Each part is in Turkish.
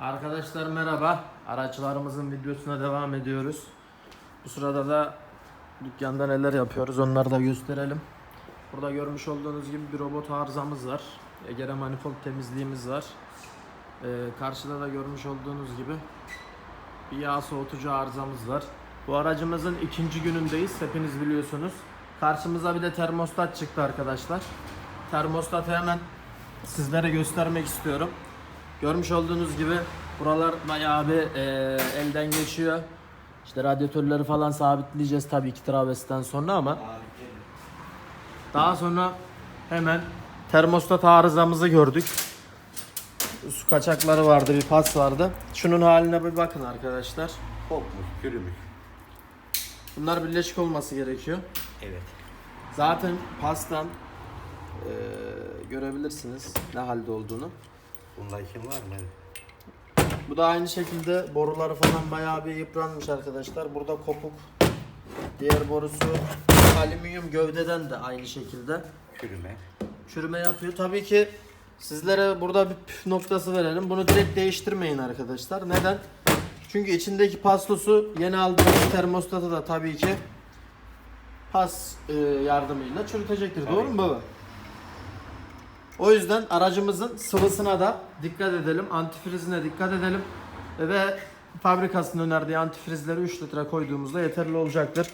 Arkadaşlar merhaba. Araçlarımızın videosuna devam ediyoruz. Bu sırada da dükkanda neler yapıyoruz onları da gösterelim. Burada görmüş olduğunuz gibi bir robot arızamız var. Egere manifold temizliğimiz var. Ee, karşıda da görmüş olduğunuz gibi bir yağ soğutucu arızamız var. Bu aracımızın ikinci günündeyiz. Hepiniz biliyorsunuz. Karşımıza bir de termostat çıktı arkadaşlar. Termostatı hemen sizlere göstermek istiyorum. Görmüş olduğunuz gibi buralar bayağı bir e, elden geçiyor. İşte radyatörleri falan sabitleyeceğiz tabii ki travesten sonra ama daha sonra hemen termostat arızamızı gördük. Su kaçakları vardı, bir pas vardı. Şunun haline bir bakın arkadaşlar. Kopmuş, çürümüş. Bunlar birleşik olması gerekiyor. Evet. Zaten pastan e, görebilirsiniz ne halde olduğunu. Bunda işin var mı? Bu da aynı şekilde boruları falan bayağı bir yıpranmış arkadaşlar. Burada kopuk. Diğer borusu alüminyum gövdeden de aynı şekilde Çürüme. çürüme yapıyor. Tabii ki sizlere burada bir püf noktası verelim. Bunu direkt değiştirmeyin arkadaşlar. Neden? Çünkü içindeki paslosu yeni aldığınız termostatı da tabii ki pas e, yardımıyla çürütecektir. Tabii. Doğru mu baba? O yüzden aracımızın sıvısına da dikkat edelim. Antifrizine dikkat edelim. Ve fabrikasının önerdiği antifrizleri 3 litre koyduğumuzda yeterli olacaktır.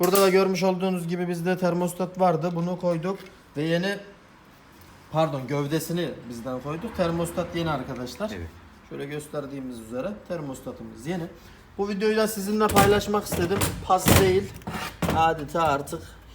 Burada da görmüş olduğunuz gibi bizde termostat vardı. Bunu koyduk ve yeni pardon gövdesini bizden koyduk. Termostat yeni arkadaşlar. Evet. Şöyle gösterdiğimiz üzere termostatımız yeni. Bu videoyu da sizinle paylaşmak istedim. Pas değil. Adeta artık